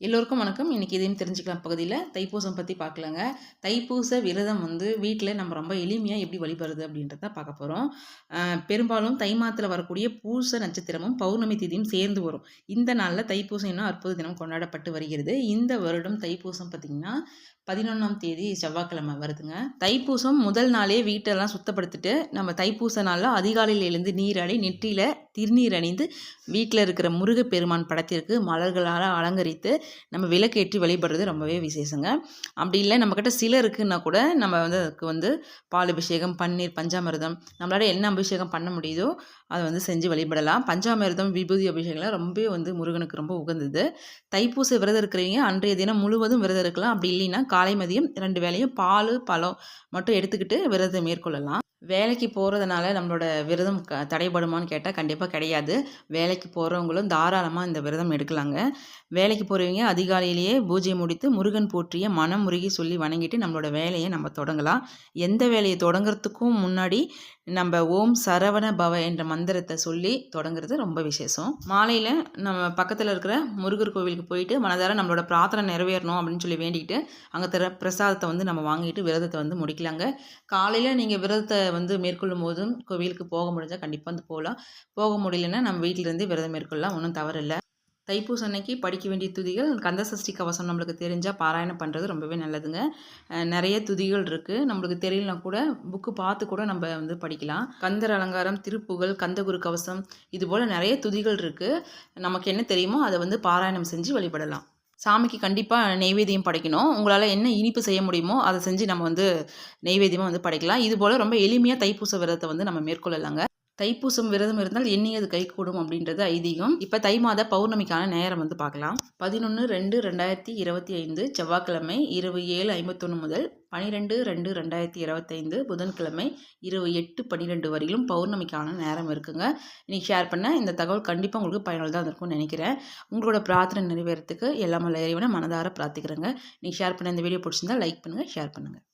எல்லோருக்கும் வணக்கம். இன்றைக்கி இதையும் தெரிஞ்சுக்கலாம் பகுதியில். தைப்பூசம் பற்றி பார்க்கலாங்க. தைப்பூச விரதம் வந்து வீட்டில் நம்ம ரொம்ப எளிமையாக எப்படி வழிபடுறது அப்படின்றத பார்க்க போகிறோம் பெரும்பாலும் தை மாதத்தில் வரக்கூடிய பூச நட்சத்திரமும் பௌர்ணமி திதியும் சேர்ந்து வரும். இந்த நாளில் தைப்பூசம் இன்னும் அற்புத தினம் கொண்டாடப்பட்டு வருகிறது. இந்த வருடம் தைப்பூசம் பார்த்திங்கன்னா பதினொன்றாம் தேதி செவ்வாய்க்கிழமை வருதுங்க. தைப்பூசம் முதல் நாளே வீட்டெல்லாம் சுத்தப்படுத்திட்டு நம்ம தைப்பூச நாளில் அதிகாலையில் எழுந்து நீராடி நெற்றியில் திருநீர் அணிந்து வீட்டில் இருக்கிற முருகப்பெருமான் படத்திற்கு மலர்களால் அலங்கரித்து நம்ம விளக்கேற்றி வழிபடுறது ரொம்பவே விசேஷங்க. அப்படி இல்லை நம்மக்கிட்ட சில இருக்குன்னா கூட நம்ம வந்து அதுக்கு வந்து பால் அபிஷேகம் பன்னீர் பஞ்சாமிர்தம் நம்மளால என்ன அபிஷேகம் பண்ண முடியுதோ அதை வந்து செஞ்சு வழிபடலாம். பஞ்சாமிர்தம் விபூதி அபிஷேகம்லாம் ரொம்பவே வந்து முருகனுக்கு ரொம்ப உகந்தது. தைப்பூச விரதம் இருக்கிறவங்க அன்றைய தினம் முழுவதும் விரதம் இருக்கலாம். அப்படி இல்லைன்னா காலை மதியம் ரெண்டு வேலையும் பால் பழம் மட்டும் எடுத்துக்கிட்டு விரதம் மேற்கொள்ளலாம். வேலைக்கு போகிறதுனால நம்மளோட விரதம் க தடைபடுமான்னு கேட்டால் கண்டிப்பாக கிடையாது. வேலைக்கு போகிறவங்களும் தாராளமாக இந்த விரதம் எடுக்கலாங்க. வேலைக்கு போகிறவங்க அதிகாலையிலேயே பூஜை முடித்து முருகன் போற்றிய மனம் முருகி சொல்லி வணங்கிட்டு நம்மளோட வேலையை நம்ம தொடங்கலாம். எந்த வேலையை தொடங்குறதுக்கும் முன்னாடி நம்ம ஓம் சரவண பவ என்ற மந்திரத்தை சொல்லி தொடங்குறது ரொம்ப விசேஷம். மாலையில் நம்ம பக்கத்தில் இருக்கிற முருகர் கோவிலுக்கு போயிட்டு மனதார நம்மளோட பிரார்த்தனை நிறைவேறணும் அப்படின்னு சொல்லி வேண்டிக்கிட்டு அங்கே தர பிரசாதத்தை வந்து நம்ம வாங்கிட்டு விரதத்தை வந்து முடிக்கலாங்க. காலையில் நீங்கள் விரதத்தை வந்து மேற்கொள்ளும் போதும் கோவிலுக்கு போக முடிஞ்சால் கண்டிப்பாக வந்து போகலாம். போக முடியலன்னா நம்ம வீட்டிலேருந்து விரதம் மேற்கொள்ளலாம். ஒன்றும் தவறில்லை. தைப்பூச அன்னைக்கு படிக்க வேண்டிய துதிகள் கந்தசஷ்டி கவசம் நம்மளுக்கு தெரிஞ்சால் பாராயணம் பண்ணுறது ரொம்பவே நல்லதுங்க. நிறைய துதிகள் இருக்குது நம்மளுக்கு தெரியலனா கூட புக்கு பார்த்து கூட நம்ம வந்து படிக்கலாம். கந்தர் அலங்காரம் திருப்புகழ் கந்தகுரு கவசம் இது போல் நிறைய துதிகள் இருக்குது நமக்கு என்ன தெரியுமோ அதை வந்து பாராயணம் செஞ்சு வழிபடலாம். சாமிக்கு கண்டிப்பாக நெய்வேத்தியம் படைக்கணும். உங்களால் என்ன இனிப்பு செய்ய முடியுமோ அதை செஞ்சு நம்ம வந்து நெய்வேத்தியமாக வந்து படைக்கலாம். இது போல் ரொம்ப எளிமையாக தைப்பூச விரதத்தை வந்து நம்ம மேற்கொள்ளலாங்க. தைப்பூசம் விரதம் இருந்தால் எண்ணியது கைகூடும் அப்படின்றது ஐதீகம். இப்போ தை மாத பௌர்ணமிக்கான நேரம் வந்து பார்க்கலாம். பதினொன்று ரெண்டு ரெண்டாயிரத்தி இருபத்தி ஐந்து செவ்வாய்க்கிழமை இரவு ஏழு ஐம்பத்தொன்று முதல் பனிரெண்டு ரெண்டு ரெண்டாயிரத்தி இருபத்தைந்து புதன்கிழமை இரவு எட்டு பன்னிரெண்டு வரையிலும் பௌர்ணமிக்கான நேரம் இருக்குங்க. இன்றைக்கி ஷேர் பண்ண இந்த தகவல் கண்டிப்பாக உங்களுக்கு பயனுள்ளதாக இருக்கும்னு நினைக்கிறேன். உங்களோட பிரார்த்தனை நிறைவேறத்துக்கு எல்லாமே இறைவனை மனதார பிரார்த்திக்கிறேங்க. நீங்கள் ஷேர் பண்ண இந்த வீடியோ பிடிச்சிருந்தால் லைக் பண்ணுங்கள் ஷேர் பண்ணுங்கள்